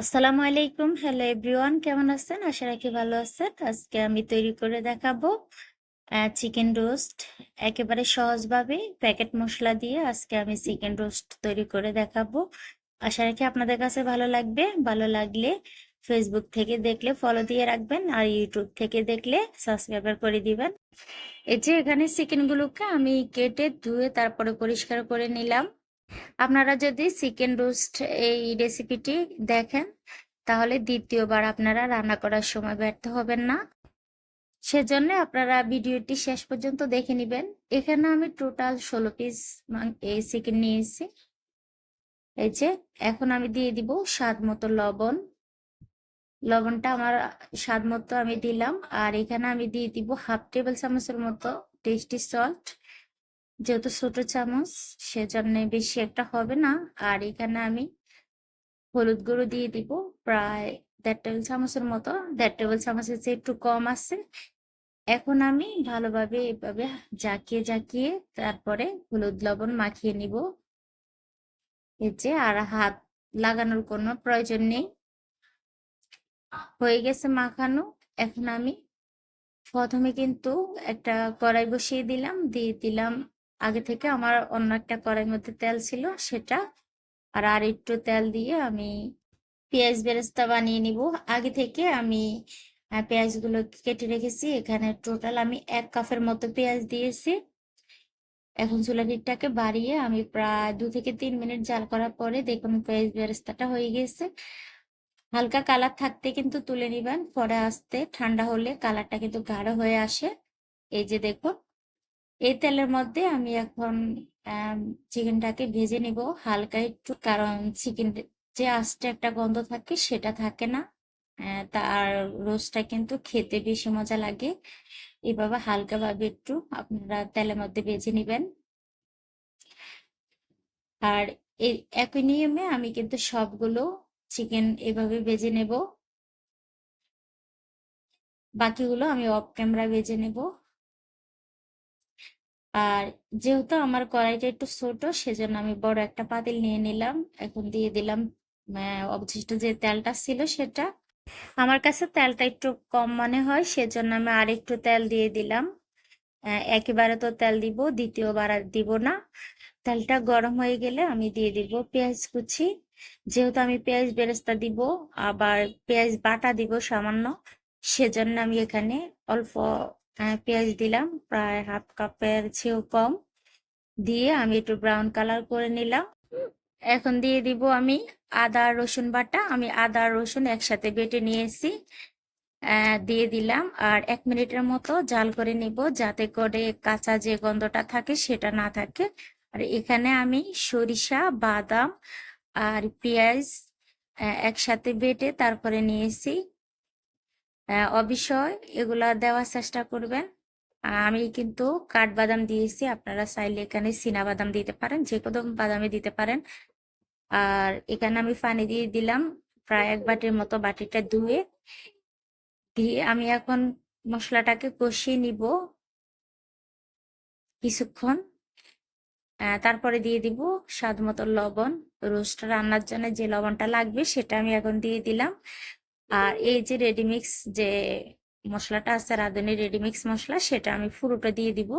আসসালামু আলাইকুম। Hello everyone কেমন আছেন? আশা রাখি ভালো আছেন। আজকে আমি তৈরি করে দেখাবো চিকেন রোস্ট একেবারে সহজভাবে প্যাকেট মশলা দিয়ে আজকে আমি চিকেন রোস্ট তৈরি করে দেখাবো। আশা রাখি আপনাদের কাছে ভালো লাগবে। ভালো লাগলে ফেসবুক থেকে দেখলে ফলো দিয়ে রাখবেন আর ইউটিউব থেকে দেখলে সাবস্ক্রাইবার করে দিবেন। এই যে এখানে চিকেনগুলোকে আমি কেটে ধুয়ে তারপরে পরিষ্কার করে নিলাম। আপনারা যদি চিকেন রোস্ট এই রেসিপিটি দেখেন, তাহলে দ্বিতীয়বার আপনারা রান্না করার সময় ব্যর্থ হবেন না। সেজন্য আপনারা ভিডিওটি শেষ পর্যন্ত দেখে নেবেন। এখানে আমি টোটাল ষোলো পিস এই চিকেন নিয়েছি। এই যে, এখন আমি দিয়ে দিব স্বাদ মতো লবণ। লবণটা আমার স্বাদ মতো আমি দিলাম। আর এখানে আমি দিয়ে দিব হাফ টেবিল চামচের মতো টেস্টি সল্ট যেহেতু ছোট চামচ, সেজন্য বেশি একটা হবে না। আর এখানে আমি হলুদ গুঁড়ো দিয়ে দিব, প্রায় দেড় টেবিল চামচের মতো। দেড় টেবিল চামচের চেয়ে একটু কম আছে। এখন আমি ভালোভাবে এভাবে জাকিয়ে জাকিয়ে তারপরে হলুদ লবণ মাখিয়ে নিব। এই যে আর হাত লাগানোর কোনো প্রয়োজন নেই। হয়ে গেছে মাখানো। এখন আমি প্রথমে কিন্তু একটা কড়াই বসিয়ে দিলাম, দিয়ে দিলাম আগে থেকে আমার অন্য একটা কড়াইয়ের মধ্যে তেল ছিল সেটা, আর আর একটু তেল দিয়ে আমি পেঁয়াজ বেরেস্তা বানিয়ে নিব। আগে থেকে আমি পেঁয়াজগুলো কেটে রেখেছি। এখানে টোটাল আমি এক কাপের মতো পেঁয়াজ দিয়েছি। এখন চুলাটিটাকে বাড়িয়ে আমি প্রায় দু থেকে তিন মিনিট জাল করার পরে দেখুন পেঁয়াজ বেরেস্তাটা হয়ে গেছে। হালকা কালার থাকতে কিন্তু তুলে নিবেন। পরে আসতে ঠান্ডা হলে কালারটা কিন্তু গাঢ় হয়ে আসে। এই যে দেখুন এই তেলের মধ্যে আমি এখন চিকেনটাকে ভেজে নিব হালকা একটু, কারণ চিকেন যে আস্তে একটা গন্ধ থাকে সেটা থাকে না। তার রোস্টটা কিন্তু খেতে বেশি মজা লাগে। এভাবে হালকাভাবে একটু আপনারা তেলের মধ্যে ভেজে নেবেন। আর একই নিয়মে আমি কিন্তু সবগুলো চিকেন এভাবে ভেজে নেব। বাকিগুলো আমি অফ ক্যামেরা ভেজে নেব। আর যেহেতু আমার কড়াইটা একটু ছোট, সেজন্য আমি বড় একটা পাতিল নিয়ে নিলাম। এখন দিয়ে দিলাম অবশিষ্ট যে তেলটা ছিল সেটা। আমার কাছে তেলটা একটু কম মনে হয়, সেজন্য আমি আর একটু তেল দিয়ে দিলাম। একেবারে তো তেল দিব, দ্বিতীয়বার আর দিব না। তেলটা গরম হয়ে গেলে আমি দিয়ে দিব পেঁয়াজ কুচি। যেহেতু আমি পেঁয়াজ বেরেস্তা দিব, আবার পেঁয়াজ বাটা দিব সামান্য, সেজন্য আমি এখানে অল্প পেঁয়াজ দিলাম, প্রায় হাফ কাপের চেয়েও কম। দিয়ে আমি একটু ব্রাউন কালার করে নিলাম। এখন দিয়ে দিব আমি আদা, রসুন বাটা। আমি আদা, রসুন একসাথে বেটে নিয়েছি। দিয়ে দিলাম আর এক মিনিটের মতো জাল করে নিব যাতে করে কাঁচা যে গন্ধটা থাকে সেটা না থাকে। আর এখানে আমি সরিষা, বাদাম আর পেঁয়াজ একসাথে বেটে তারপরে নিয়েছি। অবশ্যই এগুলা দেওয়ার চেষ্টা করবেন। আমি কিন্তু কাঠবাদাম দিয়েছি, আপনারা চাইলে এখানে বাদাম দিতে পারেন যে কোনো বাদামে দিতে পারেন। আর এখানে আমি পানি দিয়ে দিলাম, প্রায় এক বাটির মতো বাটিটা ধুয়ে। দিয়ে আমি এখন মশলাটাকে কষিয়ে নিব কিছুক্ষণ। তারপরে দিয়ে দিব স্বাদ মতো লবণ। রোস্ট রান্নার জন্য যে লবণটা লাগবে সেটা আমি এখন দিয়ে দিলাম। আর এই যে রেডিমিক্স যে মশলাটা আছে, রাঁধুনি রেডিমিক্স মশলা, সেটা আমি পুরোটা দিয়ে দিব।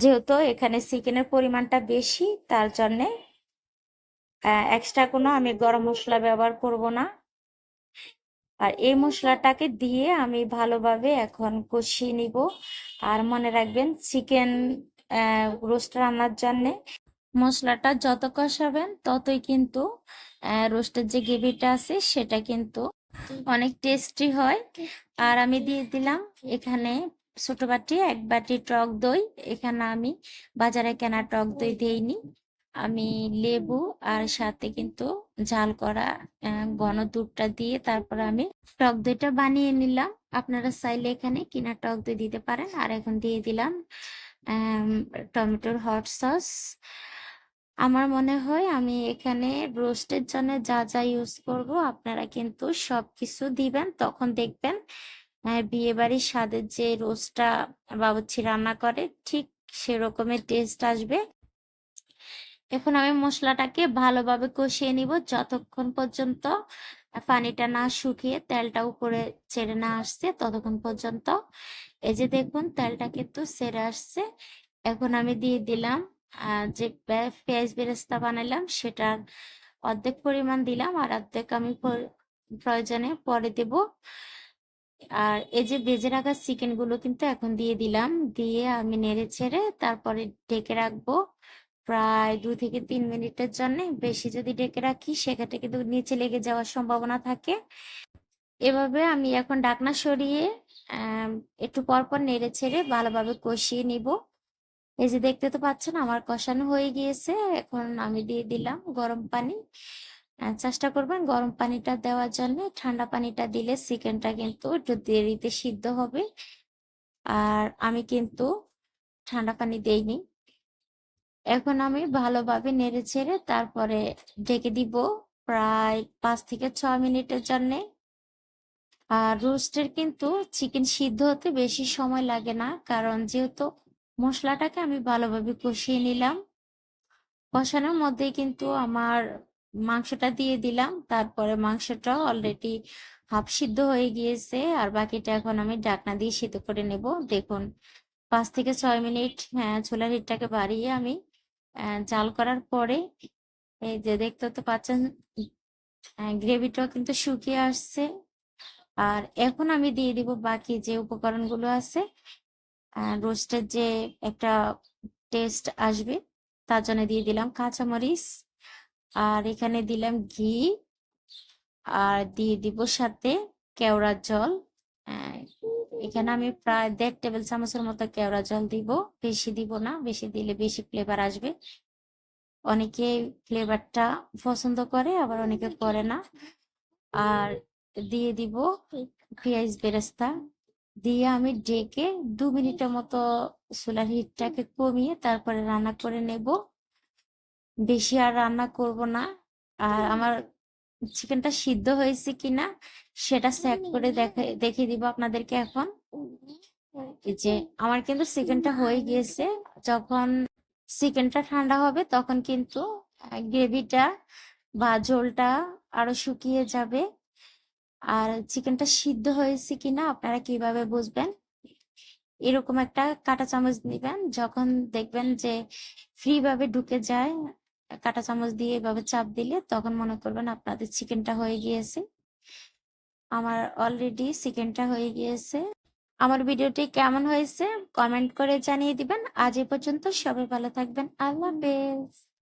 যেহেতু এখানে চিকেনের পরিমাণটা বেশি, তার জন্যে এক্সট্রা কোনো আমি গরম মশলা ব্যবহার করব না। আর এই মশলাটাকে দিয়ে আমি ভালোভাবে এখন কষিয়ে নিব। আর মনে রাখবেন, চিকেন রোস্ট রান্নার জন্যে মশলাটা যত কষাবেন, ততই কিন্তু রোস্টের যে গ্রেভিটা আছে, সেটা কিন্তু অনেক টেস্টি হয়। আর আমি দিয়ে দিলাম এখানে ছোট বাটি, এক বাটি টক দই। এখানে আমি বাজারে কেনা টক দই দিইনি। আমি লেবু আর সাথে কিন্তু ঝাল করা ঘন দুধটা দিয়ে তারপর আমি টক দইটা বানিয়ে নিলাম। আপনারা চাইলে এখানে কিনা টক দই দিতে পারেন। আর এখন দিয়ে দিলাম টমেটোর হট সস আমার মনে হয় আমি এখানে রোস্টের জন্য যা যা ইউজ করব, আপনারা কিন্তু সব কিছু দিবেন, তখন দেখবেন বিয়ে বাড়ির স্বাদের যে রোস্টটা বাবুচ্ছি রান্না করে, ঠিক সেরকমের টেস্ট আসবে। এখন আমি মশলাটাকে ভালোভাবে কষিয়ে নিব, যতক্ষণ পর্যন্ত পানিটা না শুকিয়ে তেলটা উপরে ছেড়ে না আসছে, ততক্ষণ পর্যন্ত। এই যে দেখুন, তেলটা কিন্তু ছেড়ে আসছে। এখন আমি দিয়ে দিলাম যে পেঁয়াজ বেরেস্তা বানালাম সেটার অর্ধেক পরিমাণ দিলাম আর অর্ধেক আমি প্রয়োজনে পরে দেব। আর এই যে বেজে রাখা চিকেনগুলো কিন্তু এখন দিয়ে দিলাম, দিয়ে আমি নেড়ে ছেড়ে তারপরে ঢেকে রাখব প্রায় দু থেকে তিন মিনিটের জন্য। বেশি যদি ঢেকে রাখি, সেক্ষেত্রে কিন্তু নিচে লেগে যাওয়ার সম্ভাবনা থাকে। এভাবে আমি এখন ডাকনা সরিয়ে একটু পর পর নেড়ে ছেড়ে ভালোভাবে কষিয়ে নিব। এই যে দেখতে তো পাচ্ছেন আমার কষানো হয়ে গিয়েছে, এখন আমি দিয়ে দিলাম গরম পানি। চেষ্টা করবেন গরম পানিটা দেওয়ার জন্য, ঠান্ডা পানিটা দিলে চিকেনটা কিন্তু একটু দেরিতে সিদ্ধ হবে। আর আমি কিন্তু ঠান্ডা পানি দেইনি। এখন আমি ভালোভাবে নেড়ে ছেড়ে তারপরে ঢেকে দিব প্রায় পাঁচ থেকে ছ মিনিটের জন্য। আর রোস্টের কিন্তু চিকেন সিদ্ধ হতে বেশি সময় লাগে না, কারণ যেহেতু মশলাটাকে আমি ভালোভাবে কষিয়ে নিলাম। কষানোর মধ্যেই কিন্তু আমার মাংসটা দিয়ে দিলাম। তারপরে মাংসটা অলরেডি হাফ সিদ্ধ হয়ে গিয়েছে। আর বাকিটা এখন আমি ডাকনা দিয়ে সিদ্ধ করে নেব। দেখুন, পাঁচ থেকে ছয় মিনিট হ্যাঁ চুলার হিটটাকে বাড়িয়ে আমি জাল করার পরে এই যে দেখতে তো পাচ্ছেন গ্রেভিটাও কিন্তু শুকিয়ে আসছে। আর এখন আমি দিয়ে দিব বাকি যে উপকরণগুলো আছে রোস্টের যে একটা টেস্ট আসবে, তার জন্য দিয়ে দিলাম কাঁচামরিচ। আর এখানে দিলাম ঘি। আর দিয়ে দিব সাথে কেওড়ার জল। এখানে আমি প্রায় দেড় টেবিল চামচের মতো কেওড়া জল দিব। বেশি দিব না, বেশি দিলে বেশি ফ্লেভার আসবে। অনেকে ফ্লেভারটা পছন্দ করে, আবার অনেকে করে না। আর দিয়ে দিব পেঁয়াজ বেরেস্তা। দিয়ে আমি ডেকে দু মিনিটের মতো চুলার হিটটাকে কমিয়ে তারপরে রান্না করে নেব। বেশি আর রান্না করব না। আর আমার চিকেনটা সিদ্ধ হয়েছে কিনা সেটা চেক করে দেখে দেখিয়ে দিব আপনাদেরকে এখন। যে আমার কিন্তু চিকেনটা হয়ে গিয়েছে। যখন চিকেনটা ঠান্ডা হবে তখন কিন্তু গ্রেভিটা বা ঝোলটা আরও শুকিয়ে যাবে। আর চিকেনটা সিদ্ধ হয়েছে কিনা আপনারা কীভাবে বুঝবেন? এরকম একটা কাঁটা চামচ দিবেন, যখন দেখবেন যে ফ্রি ভাবে ঢুকে যায়, কাঁটা চামচ দিয়ে এভাবে চাপ দিলে তখন মনে করবেন আপনাদের চিকেনটা হয়ে গিয়েছে। আমার অলরেডি চিকেনটা হয়ে গিয়েছে। আমার ভিডিওটি কেমন হয়েছে? কমেন্ট করে জানিয়ে দিবেন। আজ এ পর্যন্ত সবাই ভালো থাকবেন। আল্লাহ হাফেজ।